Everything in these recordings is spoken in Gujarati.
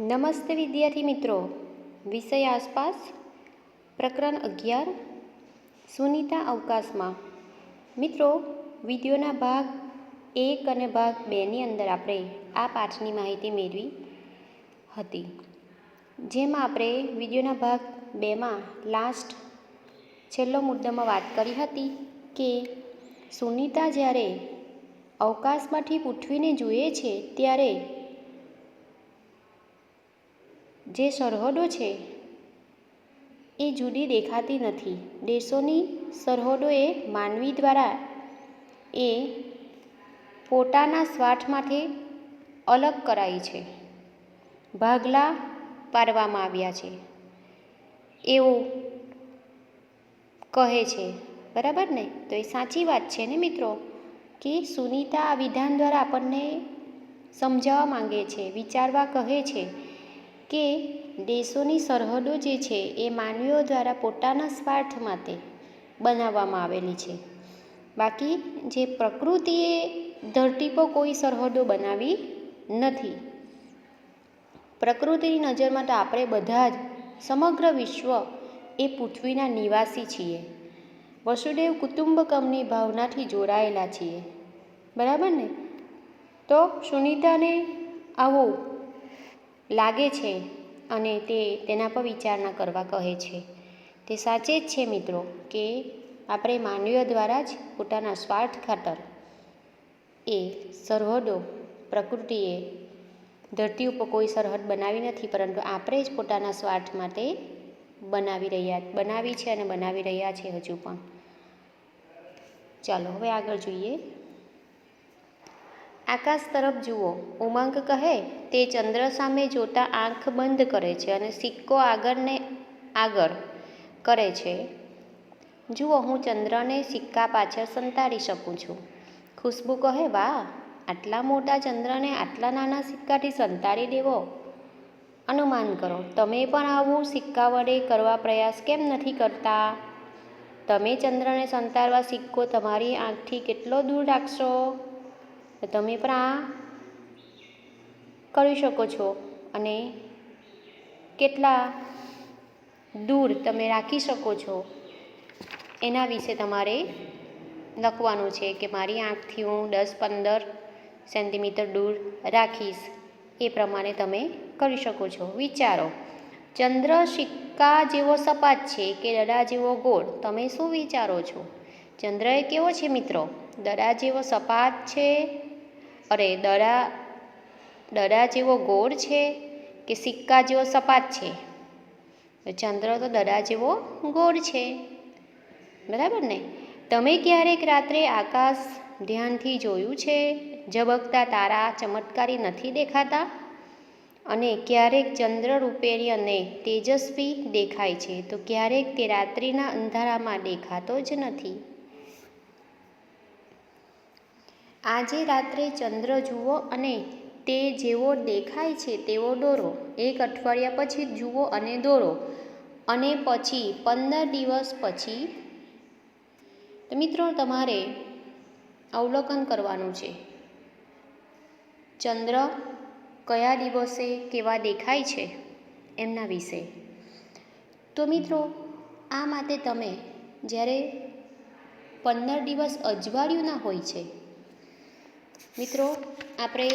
નમસ્તે વિદ્યાર્થી મિત્રો. વિષય આસપાસ પ્રકરણ અગિયાર, સુનિતા અવકાશમાં. મિત્રો, વિડીયોના ભાગ એક અને ભાગ બેની અંદર આપણે આ પાઠની માહિતી મેળવી હતી. જેમાં આપણે વિડીયોના ભાગ બેમાં લાસ્ટ છેલ્લો મુદ્દામાં વાત કરી હતી કે સુનિતા જ્યારે અવકાશમાંથી પૃથ્વીને જુએ છે ત્યારે જે સરહદો છે, એ જુદી દેખાતી નથી. દેશોની સરહદો એ માનવી દ્વારા એ પોતાના સ્વાર્થ માટે અલગ કરાઈ છે. ભાગલા પાડવામાં આવ્યા છે. એવું કહે છે. બરાબર ને? તો એ સાચી વાત છે ને મિત્રો? કે સુનિતા આ વિધાન દ્વારા આપણને સમજાવવા માંગે છે, વિચારવા કહે છે. કે દેશોની સરહદો જે છે એ માનવીઓ દ્વારા પોતાના સ્વાર્થ માટે બનાવવામાં આવેલી છે. બાકી જે પ્રકૃતિએ ધરતી પર કોઈ સરહદો બનાવી નથી. પ્રકૃતિની નજરમાં તો આપણે બધા જ સમગ્ર વિશ્વ એ પૃથ્વીના નિવાસી છીએ. વસુદેવ કુટુંબકમની ભાવનાથી જોડાયેલા છીએ. બરાબર ને? તો સુનિતાને આવું લાગે છે અને તે તેના પર વિચારણા કરવા કહે છે. તે સાચે જ છે મિત્રો કે આપણે માનવીઓ દ્વારા જ પોતાના સ્વાર્થ ખાતર એ સરહદો, પ્રકૃતિએ ધરતી ઉપર કોઈ સરહદ બનાવી નથી, પરંતુ આપણે જ પોતાના સ્વાર્થ માટે બનાવી રહ્યા, બનાવી છે અને બનાવી રહ્યા છે હજુ પણ. ચાલો, હવે આગળ જોઈએ. આકાશ તરફ જુઓ. ઉમંગ કહે, તે ચંદ્ર સામે જોતા આંખ બંધ કરે છે અને સિક્કો આગળને આગળ કરે છે. જુઓ, હું ચંદ્રને સિક્કા પાછળ સંતાડી શકું છું. ખુશ્બુ કહે, વાહ, આટલા મોટા ચંદ્રને આટલા નાના સિક્કાથી સંતાડી દેવો. અનુમાન કરો, તમે પણ આવું સિક્કા વડે કરવા પ્રયાસ કેમ નથી કરતા? તમે ચંદ્રને સંતાડવા સિક્કો તમારી આંખથી કેટલો દૂર રાખશો? તમે પણ આ કરી શકો છો અને કેટલા દૂર તમે રાખી શકો છો એના વિશે તમારે લખવાનું છે કે મારી આંખથી હું દસ પંદર સેન્ટીમીટર દૂર રાખીશ એ પ્રમાણે તમે કરી શકો છો. વિચારો, ચંદ્ર સિક્કા જેવો સપાટ છે કે દડા જેવો ગોળ? તમે શું વિચારો છો? ચંદ્ર એ કેવો છે મિત્રો? દડા જેવો સપાટ છે અરે દડા દડા જેવો ગોળ છે કે સિક્કા જેવો સપાટ છે? ચંદ્ર તો દડા જેવો ગોળ છે. બરાબર ને? તમે ક્યારેક રાત્રે આકાશ ધ્યાનથી જોયું છે? ઝબકતા તારા ચમત્કારી નથી દેખાતા? અને ક્યારેક ચંદ્ર રૂપેરી અને તેજસ્વી દેખાય છે, તો ક્યારેક તે રાત્રિના અંધારામાં દેખાતો જ નથી. આજે રાત્રે ચંદ્ર જુઓ અને તે જેવો દેખાય છે તેવો દોરો. એક અઠવાડિયા પછી જુઓ અને દોરો. અને પછી પંદર દિવસ પછી તો મિત્રો તમારે અવલોકન કરવાનું છે. ચંદ્ર કયા દિવસે કેવા દેખાય છે એમના વિશે. તો મિત્રો, આ માટે તમે જ્યારે પંદર દિવસ અજવાળ્યું ના હોય છે મિત્રો, આપણે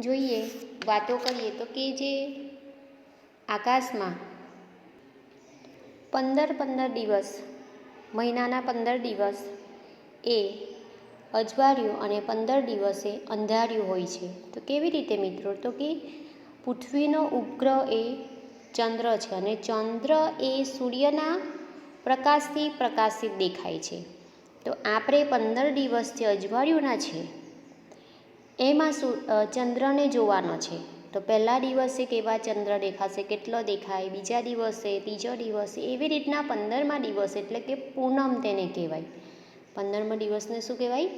જોઈએ, વાતો કરીએ તો કે જે આકાશમાં પંદર પંદર દિવસ, મહિનાના પંદર દિવસ એ અજવાળ્યું અને પંદર દિવસે અંધાર્યું હોય છે. તો કેવી રીતે મિત્રો? તો કે પૃથ્વીનો ઉપગ્રહ એ ચંદ્ર છે અને ચંદ્ર એ સૂર્યના પ્રકાશથી પ્રકાશિત દેખાય છે. તો આપણે પંદર દિવસથી અજવાળ્યુંના છે, એમાં ચંદ્રને જોવાનો છે. તો પહેલા દિવસે કેવા ચંદ્ર દેખાશે, કેટલો દેખાય, બીજા દિવસે, ત્રીજો દિવસે, એવી રીતના પંદરમા દિવસ એટલે કે પૂનમ તેને કહેવાય. પંદરમા દિવસને શું કહેવાય?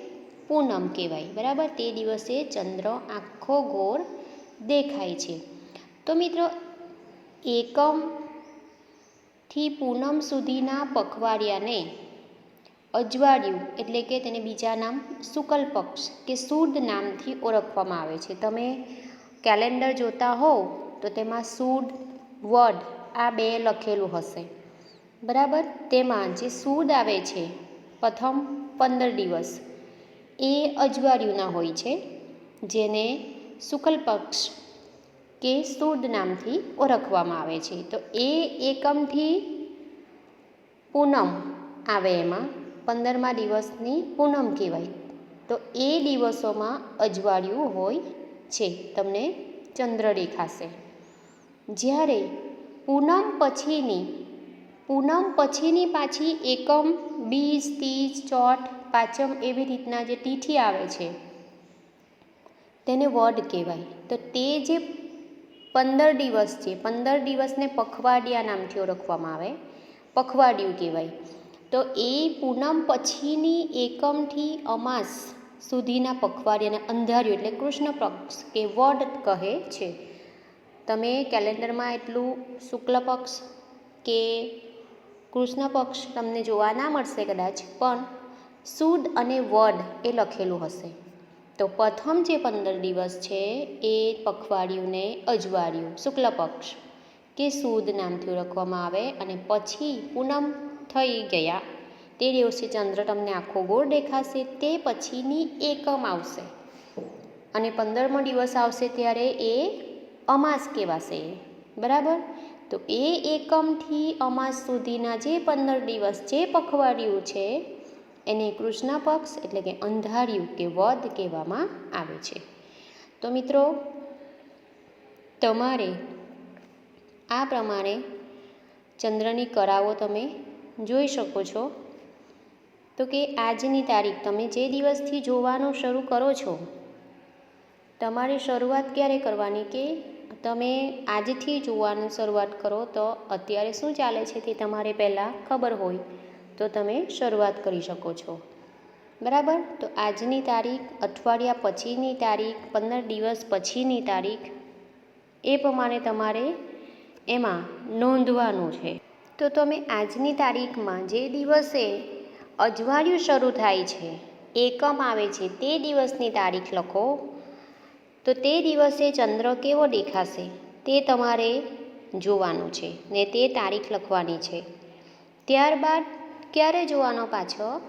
પૂનમ કહેવાય. બરાબર? તે દિવસે ચંદ્ર આખો ગોળ દેખાય છે. તો મિત્રો, એકમથી પૂનમ સુધીના પખવાડિયાને અજવાળિયું એટલે કે તેને બીજા નામ શુકલ પક્ષ કે સુદ નામથી ઓળખવામાં આવે છે. તમે કેલેન્ડર જોતા હોવ તો તેમાં સુદ, વડ આ બે લખેલું હશે. બરાબર? તેમાં જે સુદ આવે છે, પ્રથમ પંદર દિવસ, એ અજવાળિયુંના હોય છે, જેને શુકલ પક્ષ કે સુદ નામથી ઓળખવામાં આવે છે. તો એ એકમથી પૂનમ આવે એમાં. પંદરમા દિવસની પૂનમ કહેવાય. તો એ દિવસોમાં અજવાળિયું હોય છે. તમને ચંદ્ર દેખાશે. જ્યારે પૂનમ પછીની પૂનમ પછીની પાછી એકમ, બીજ, તીજ ચોથ પાંચમ એવી રીતના જે તિથિ આવે છે, તેને વડ કહેવાય. તો તે જે પંદર દિવસ છે, પંદર દિવસને પખવાડિયા નામથી ઓળખવામાં આવે. પખવાડિયું કહેવાય. તો એ પૂનમ પછીની એકમથી અમાસ સુધીના પખવાડિયાને અંધાર્યું એટલે કૃષ્ણ પક્ષ કે વડ કહે છે. તમે કેલેન્ડરમાં એટલું શુક્લ પક્ષ કે કૃષ્ણ પક્ષ તમને જોવા ના મળશે કદાચ, પણ સુદ અને વડ એ લખેલું હશે. તો પ્રથમ જે પંદર દિવસ છે એ પખવાડિયુંને અજવાળિયું શુક્લ પક્ષ કે સુદ નામથી ઓળખવામાં આવે અને પછી પૂનમ થઈ ગયા. તે દિવસે ચંદ્ર તમને આખો ગોળ દેખાશે, તે પછીની એકમ આવશે. અને પંદરમો દિવસ આવશે ત્યારે એ અમાસ કહેવાશે. બરાબર? તો એ એકમથી અમાસ સુધીના જે પંદર દિવસ જે પખવાડિયું છે, એને કૃષ્ણ પક્ષ એટલે કે અંધારિયું કે વધ કહેવામાં આવે છે. તો મિત્રો, તમારે આ પ્રમાણે ચંદ્રની કરાવો તમે જોઈ શકો છો? તો કે આજની તારીખ તમે જે દિવસથી જોવાનું શરૂ કરો છો? તમારે શરૂઆત ક્યારે કરવાની કે તમે આજથી જોવાનું શરૂઆત કરો તો અત્યારે શું ચાલે છે તે તમારે પહેલાં ખબર હોય તો તમે શરૂઆત કરી શકો છો. બરાબર? તો આજની તારીખ, અઠવાડિયા પછીની તારીખ, પંદર દિવસ પછીની તારીખ એ પ્રમાણે તમારે એમાં નોંધવાનું છે. તો તમે આજની તારીખમાં જે દિવસે અજવાળિયું શરૂ થાય છે, એકમ આવે છે, તે દિવસની તારીખ લખો. તો તે દિવસે ચંદ્ર કેવો દેખાશે તે તમારે જોવાનું છે ને તે તારીખ લખવાની છે. ત્યારબાદ ક્યારે જોવાનો પાછો?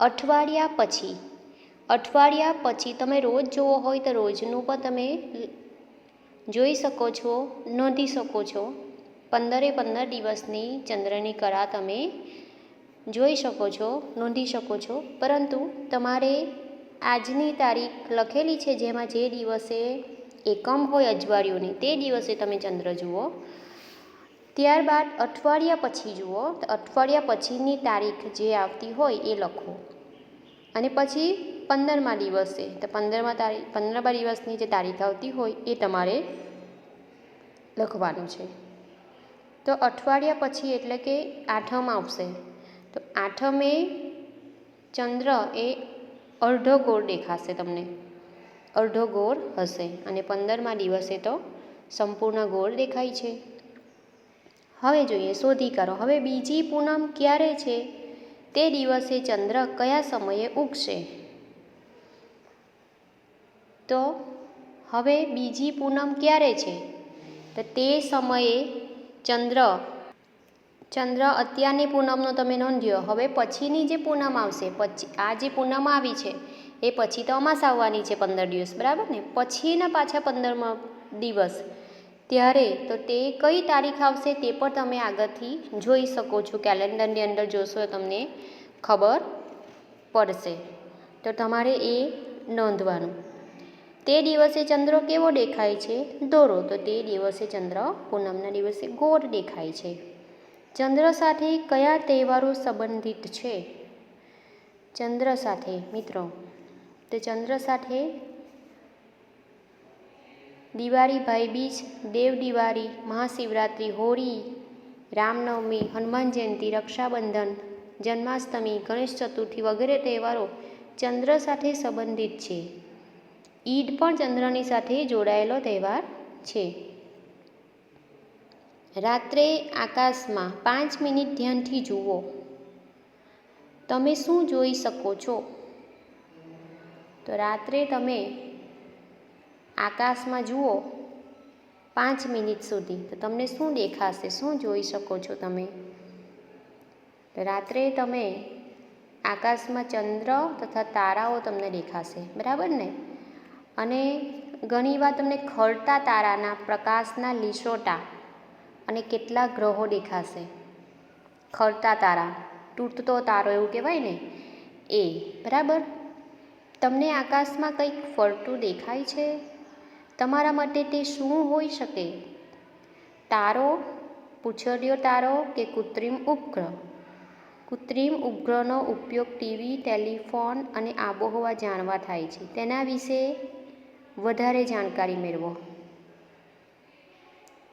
અઠવાડિયા પછી. અઠવાડિયા પછી તમે રોજ જોવો હોય તો રોજનું પણ તમે જોઈ શકો છો, નોંધી શકો છો. પંદરે પંદર દિવસની ચંદ્રની કરા તમે જોઈ શકો છો, નોંધી શકો છો. પરંતુ તમારે આજની તારીખ લખેલી છે, જેમાં જે દિવસે એકમ હોય અજવાળિયોની તે દિવસે તમે ચંદ્ર જુઓ. ત્યારબાદ અઠવાડિયા પછી જુઓ, તો અઠવાડિયા પછીની તારીખ જે આવતી હોય એ લખો. અને પછી પંદરમા દિવસે, તો પંદરમા તારીખ પંદરમા દિવસની જે તારીખ આવતી હોય એ તમારે લખવાનું છે. તો અઠવાડિયા પછી એટલે કે આઠમ આવશે. તો આઠમે ચંદ્ર એ અડધો ગોળ દેખાશે તમને. અડધો ગોળ હશે અને પંદરમા દિવસે તો સંપૂર્ણ ગોળ દેખાય છે. હવે જોઈએ, શોધી કરો હવે બીજી પૂનમ ક્યારે છે? તે દિવસે ચંદ્ર કયા સમયે ઉગશે? તો હવે બીજી પૂનમ ક્યારે છે? તો તે સમયે ચંદ્ર. ચંદ્ર અત્યારની પૂનમનો તમે નોંધ્યો હવે પછીની જે પૂનમ આવશે, પછી આ જે પૂનમ આવી છે, એ પછી તો અમાસ આવવાની છે પંદર દિવસ, બરાબર ને? પછીના પાછા પંદરમા દિવસ. ત્યારે તો તે કઈ તારીખ આવશે તે પણ તમે આગળથી જોઈ શકો છો. કેલેન્ડરની અંદર જોશો તમને ખબર પડશે. તો તમારે એ નોંધવાનું. તે દિવસે ચંદ્ર કેવો દેખાય છે? દોરો. તો તે દિવસે ચંદ્ર, પૂનમના દિવસે ગોળ દેખાય છે. ચંદ્ર સાથે કયા તહેવારો સંબંધિત છે? ચંદ્ર સાથે, મિત્રો, તો ચંદ્ર સાથે દિવાળી ભાઈબીજ દેવ દિવાળી, મહાશિવરાત્રિ, હોળી, રામનવમી, હનુમાન જયંતિ, રક્ષાબંધન, જન્માષ્ટમી, ગણેશ ચતુર્થી વગેરે તહેવારો ચંદ્ર સાથે સંબંધિત છે. ઈદ પણ ચંદ્રની સાથે જોડાયેલો તહેવાર છે. રાત્રે આકાશમાં પાંચ મિનિટ ધ્યાનથી જુઓ. તમે શું જોઈ શકો છો? તો રાત્રે તમે આકાશમાં જુઓ પાંચ મિનિટ સુધી. તો તમને શું દેખાશે? શું જોઈ શકો છો તમે? રાત્રે તમે આકાશમાં ચંદ્ર તથા તારાઓ તમને દેખાશે. બરાબર ને? અને ઘણીવાર તમને ખરતા તારાના, પ્રકાશના લીસોટા અને કેટલા ગ્રહો દેખાશે. ખરતા તારા, તૂટતો તારો એવું કહેવાય ને? એ, બરાબર? તમને આકાશમાં કંઈક ફરતું દેખાય છે? તમારા માટે તે શું હોઈ શકે? તારો, પૂછડીયો તારો કે કૃત્રિમ ઉપગ્રહ? કૃત્રિમ ઉપગ્રહનો ઉપયોગ ટીવી, ટેલિફોન અને આબોહવા જાણવા થાય છે. તેના વિશે વધારે જાણકારી મેળવો.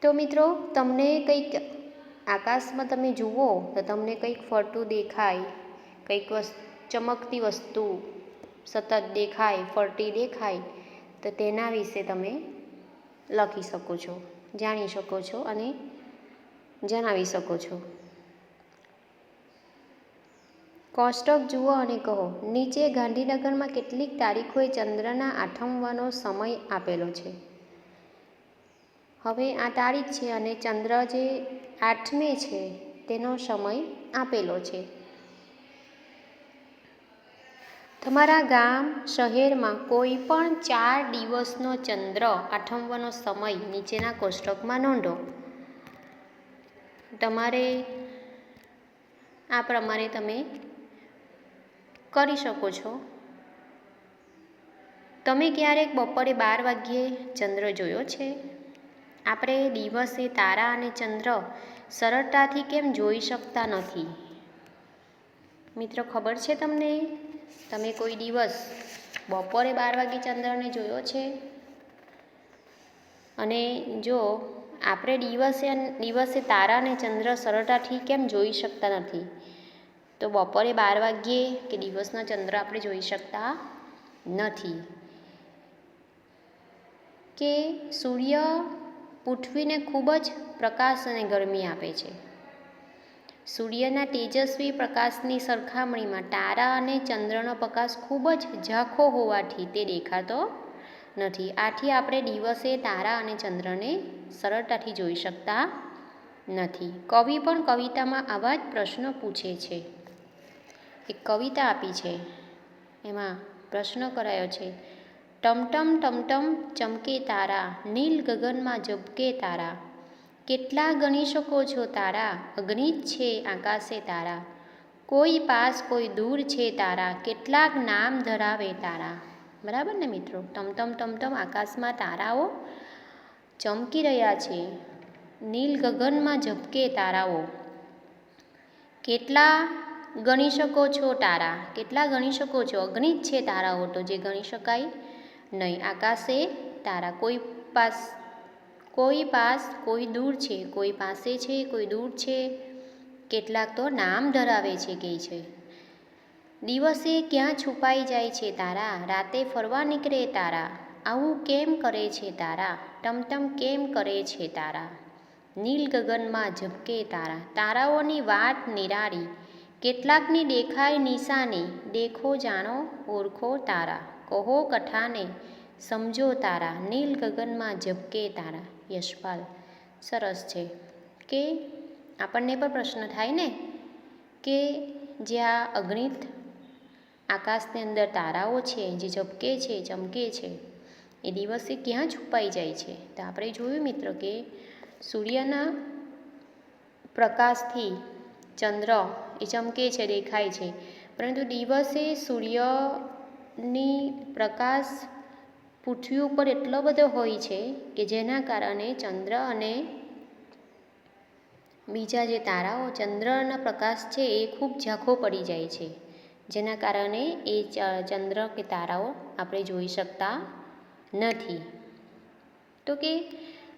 તો મિત્રો, તમને કંઈક આકાશમાં તમે જુઓ, તો તમને કંઈક ફરતું દેખાય, કંઈક ચમકતી વસ્તુ સતત દેખાય, ફરતી દેખાય, તો તેના વિશે તમે લખી શકો છો, જાણી શકો છો અને જણાવી શકો છો. કોષ્ટક જુઓ અને કહો, નીચે ગાંધીનગરમાં કેટલીક તારીખોએ ચંદ્રના આઠમવાનો સમય આપેલો છે. હવે આ તારીખ છે અને ચંદ્ર જે આઠમે છે, તેનો સમય આપેલો છે. તમારા ગામ, શહેરમાં કોઈ પણ ચાર દિવસનો ચંદ્ર આઠમવાનો સમય નીચેના કોષ્ટકમાં નોંધો. તમારે આ પ્રમાણે તમે કરી શકો છો. તમે ક્યારેક બપોરે બાર વાગ્યે ચંદ્ર જોયો છે? આપણે દિવસે તારા અને ચંદ્ર સરળતાથી કેમ જોઈ શકતા નથી? મિત્રો, ખબર છે તમને? તમે કોઈ દિવસ બપોરે બાર વાગે ચંદ્રને જોયો છે? અને જો આપણે દિવસે દિવસે તારા અને ચંદ્ર સરળતાથી કેમ જોઈ શકતા નથી? તો બપોરે બાર વાગ્યે કે દિવસનો ચંદ્ર આપણે જોઈ શકતા નથી. કે સૂર્ય પૃથ્વીને ખૂબ જ પ્રકાશ અને ગરમી આપે છે. સૂર્યના તેજસ્વી પ્રકાશની સરખામણીમાં તારા અને ચંદ્રનો પ્રકાશ ખૂબ જ ઝાંખો હોવાથી તે દેખાતો નથી. આથી આપણે દિવસે તારા અને ચંદ્રને સરળતાથી જોઈ શકતા નથી. કવિ પણ કવિતામાં આવા જ પ્રશ્નો પૂછે છે. એક કવિતા આપી છે. એમાં પ્રશ્ન કરાયો છે. ટમટમ ટમટમ ચમકે તારા, નીલ ગગનમાં ઝબકે તારા. કેટલા ગણી શકો છો તારા? અગણિત છે આકાશે તારા. કોઈ પાસ કોઈ દૂર છે તારા. કેટલાક નામ ધરાવે તારા. બરાબર ને મિત્રો? ટમટમ ટમટમ આકાશમાં તારાઓ ચમકી રહ્યા છે. નીલ ગગનમાં ઝબકે તારાઓ. કેટલા ગણી શકો છો તારા? કેટલા ગણી શકો છો? અગણિત છે તારાઓ તો જે ગણી શકાય નહીં. આકાશે તારા કોઈ પાસ કોઈ પાસ કોઈ દૂર છે? કોઈ પાસે છે, કોઈ દૂર છે? કેટલાક તો નામ ધરાવે છે કે છે. દિવસે ક્યાં છુપાઈ જાય છે તારા? રાતે ફરવા નીકળે તારા? આવું કેમ કરે છે તારા? ટમટમ કેમ કરે છે તારા? નીલ ગગનમાં ઝબકે તારા? તારાઓની વાત નિરાળી કેટલાકની દેખાય નિશાની, દેખો જાણો, ઓળખો તારા, કહો કથાને સમજો તારા, નીલ ગગનમાં ઝબકે તારા. યશપાલ, સરસ છે. કે આપણને પણ પ્રશ્ન થાય ને? કે જ્યાં અગણિત આકાશની અંદર તારાઓ છે, જે ઝબકે છે, ચમકે છે, એ દિવસે ક્યાં છુપાઈ જાય છે? તો આપણે જોયું મિત્ર કે સૂર્યના પ્રકાશથી ચંદ્ર એ ચમકે છે, દેખાય છે. પરંતુ દિવસે સૂર્યની પ્રકાશ પૃથ્વી ઉપર એટલો બધો હોય છે કે જેના કારણે ચંદ્ર અને બીજા જે તારાઓ ચંદ્રના પ્રકાશ છે એ ખૂબ ઝાંખો પડી જાય છે. જેના કારણે એ ચંદ્ર કે તારાઓ આપણે જોઈ શકતા નથી. તો કે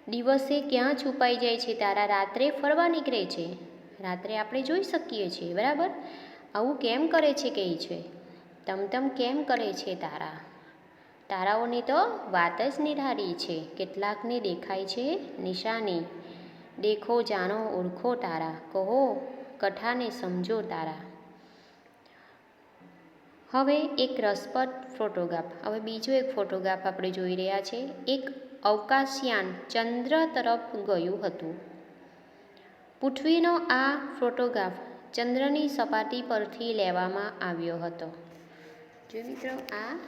દિવસે ક્યાં છુપાઈ જાય છે? તારા રાત્રે ફરવા નીકળે છે? રાત્રે આપણે જોઈ શકીએ છીએ, બરાબર? આવું કેમ કરે છે કે છે? તમતમ કેમ કરે છે તારા? તારાઓની તો વાત જ નિરારી છે, કેટલાકને દેખાય છે નિશાની. દેખો, જાણો, ઓળખો તારા, કહો કથાને સમજો તારા. હવે એક રસપ્રદ ફોટોગ્રાફ, હવે બીજો એક ફોટોગ્રાફ આપણે જોઈ રહ્યા છે. એક અવકાશયાન ચંદ્ર તરફ ગયું હતું. પૃથ્વીનો આ ફોટોગ્રાફ ચંદ્રની સપાટી પરથી લેવામાં આવ્યો હતો. જો મિત્રો, આ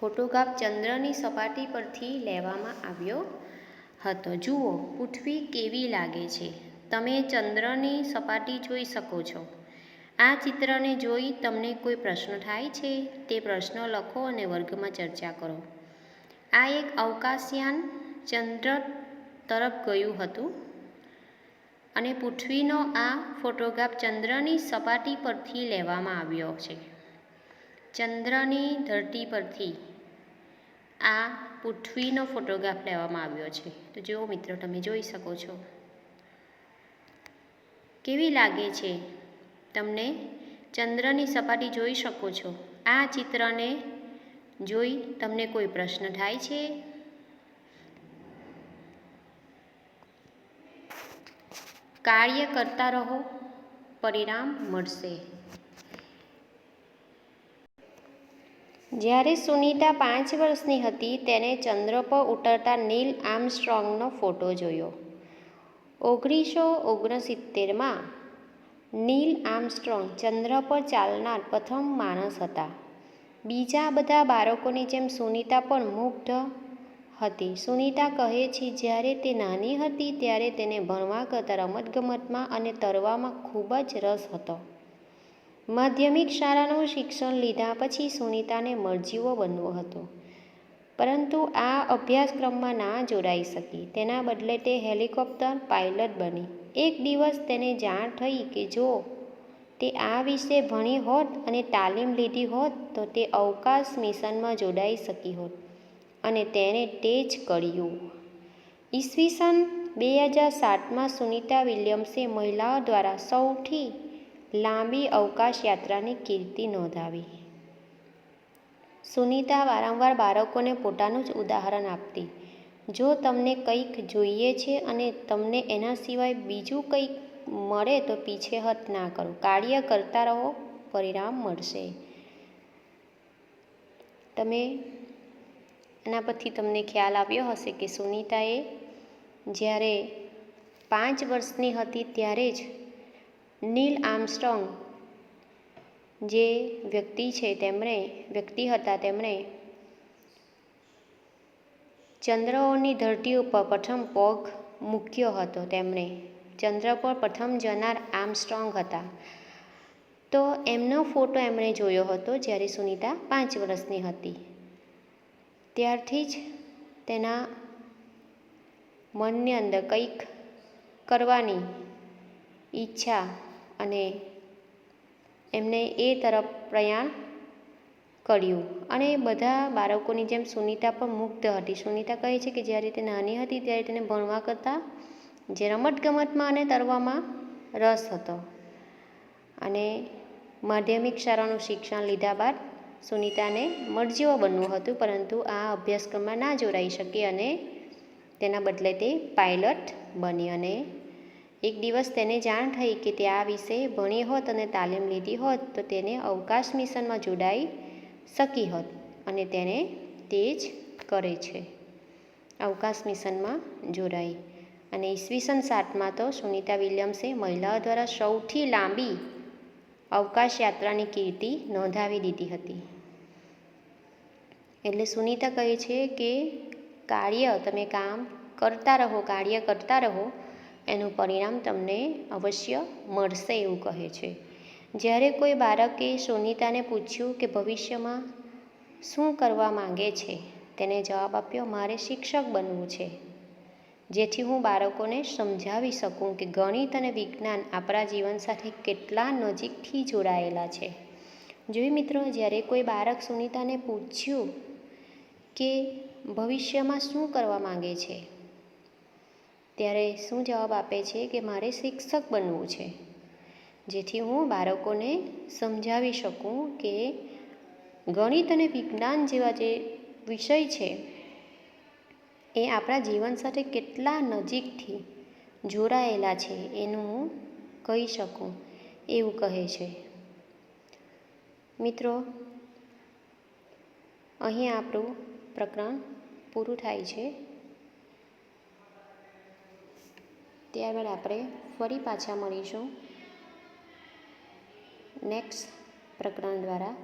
ફોટોગ્રાફ ચંદ્રની સપાટી પરથી લેવામાં આવ્યો હતો. જુઓ, પૃથ્વી કેવી લાગે છે? તમે ચંદ્રની સપાટી જોઈ શકો છો. આ ચિત્રને જોઈ તમને કોઈ પ્રશ્ન થાય છે? તે પ્રશ્ન લખો અને વર્ગમાં ચર્ચા કરો. આ એક અવકાશયાન ચંદ્ર તરફ ગયું હતું. અને પૃથ્વીનો આ ફોટોગ્રાફ ચંદ્રની સપાટી પરથી લેવામાં આવ્યો છે. ચંદ્રની ધરતી પરથી આ પૃથ્વીનો ફોટોગ્રાફ લેવામાં આવ્યો છે. તો જુઓ મિત્રો, તમે જોઈ શકો છો. કેવી લાગે છે? તમને ચંદ્રની સપાટી જોઈ શકો છો. આ ચિત્રને જોઈ તમને કોઈ પ્રશ્ન થાય છે? કાર્ય કરતા રહો, પરિણામ મળશે. જ્યારે સુનિતા પાંચ વર્ષની હતી, તેને ચંદ્ર પર ઉતરતા નીલ આર્મસ્ટ્રોંગનો ફોટો જોયો. ઓગણીસો ઓગણસિત્તેરમાં નીલ આર્મસ્ટ્રોંગ ચંદ્ર પર ચાલનાર પ્રથમ માણસ હતા. બીજા બધા બાળકોની જેમ સુનિતા પણ મુગ્ધ હતી. સુનીતા કહે છે, જ્યારે તે નાની હતી ત્યારે તેને ભણવા કરતાં રમતગમતમાં અને તરવામાં ખૂબ જ રસ હતો. માધ્યમિક શાળાનું શિક્ષણ લીધા પછી સુનીતાને મરજીવો બનવો હતો. પરંતુ આ અભ્યાસક્રમમાં ના જોડાઈ શકી. તેના બદલે તે હેલિકોપ્ટર પાયલટ બની. એક દિવસ તેને જાણ થઈ કે જો તે આ વિશે ભણી હોત અને તાલીમ લીધી હોત તો તે અવકાશ મિશનમાં જોડાઈ શકી હોત. અને તેણે તે જ કર્યું. ઈસવીસન બે હજાર સાતમાં સુનિતા વિલિયમ્સે મહિલાઓ દ્વારા સૌથી લાંબી અવકાશ યાત્રાની કીર્તિ નોંધાવી. સુનિતા વારંવાર બાળકોને પોતાનું જ ઉદાહરણ આપતી. જો તમને કંઈક જોઈએ છે અને તમને એના સિવાય બીજું કંઈક મળે તો પીછેહટ ના કરો. કાર્ય કરતા રહો, પરિણામ મળશે. તમે એના પરથી તમને ખ્યાલ આવ્યો હશે કે સુનિતાએ જ્યારે પાંચ વર્ષની હતી ત્યારે જ નીલ આર્મસ્ટ્રોંગ જે વ્યક્તિ છે, તેમણે, વ્યક્તિ હતા, તેમણે ચંદ્રોની ધરતી ઉપર પ્રથમ પગ મૂક્યો હતો. તેમણે ચંદ્ર પર પ્રથમ જનાર આર્મસ્ટ્રોંગ હતા. તો એમનો ફોટો એમણે જોયો હતો જ્યારે સુનિતા પાંચ વર્ષની હતી. ત્યારથી જ તેના મનની અંદર કંઈક કરવાની ઈચ્છા અને એમને એ તરફ પ્રયાણ કર્યું. અને બધા બાળકોની જેમ સુનીતા પણ મુગ્ધ હતી. સુનીતા કહે છે કે જ્યારે તે નાની હતી ત્યારે તેને ભણવા કરતાં જે રમતગમતમાં અને તરવામાં રસ હતો. અને માધ્યમિક શાળાનું શિક્ષણ લીધા બાદ સુનીતાને મરજીઓ બનવું હતું, પરંતુ આ અભ્યાસક્રમમાં ના જોડાઈ શકી અને તેના બદલે તે પાયલટ બની અને એક દિવસ તેને જાણ થઈ કે તે આ વિશે ભણી હોત અને તાલીમ લીધી હોત, તો તેને અવકાશ મિશનમાં જોડાઈ શકી હોત અને તેને તે જ કરે છે. અવકાશ મિશનમાં જોડાઈ અને ઈસવીસન સાતમાં તો સુનિતા વિલિયમ્સે મહિલાઓ દ્વારા સૌથી લાંબી અવકાશ યાત્રાની કીર્તિ નોંધાવી દીધી હતી. એટલે સુનીતા કહે છે કે, કાર્ય તમે કામ કરતા રહો, કાર્ય કરતા રહો, એનું પરિણામ તમને અવશ્ય મળશે, એવું કહે છે. જ્યારે કોઈ બાળકે સુનીતાને પૂછ્યું કે ભવિષ્યમાં શું કરવા માંગે છે, તેને જવાબ આપ્યો, મારે શિક્ષક બનવું છે. જેથી હું બાળકોને સમજાવી શકું કે ગણિત અને વિજ્ઞાન આપણા જીવન સાથે કેટલા નજીકથી જોડાયેલા છે. જોઈ મિત્રો, જ્યારે કોઈ બાળક સુનિતાને પૂછ્યું કે ભવિષ્યમાં શું કરવા માગે છે, ત્યારે શું જવાબ આપે છે કે મારે શિક્ષક બનવું છે. જેથી હું બાળકોને સમજાવી શકું કે ગણિત અને વિજ્ઞાન જેવા જે વિષય છે એ આપણા જીવન સાથે કેટલા નજીકથી જોડાયેલા છે એનું હું કહી શકું, એવું કહે છે. મિત્રો, અહીં આપણું પ્રકરણ પૂરું થાય છે. ત્યારબાદ આપણે ફરી પાછા મળીશું. નેક્સ્ટ પ્રકરણ દ્વારા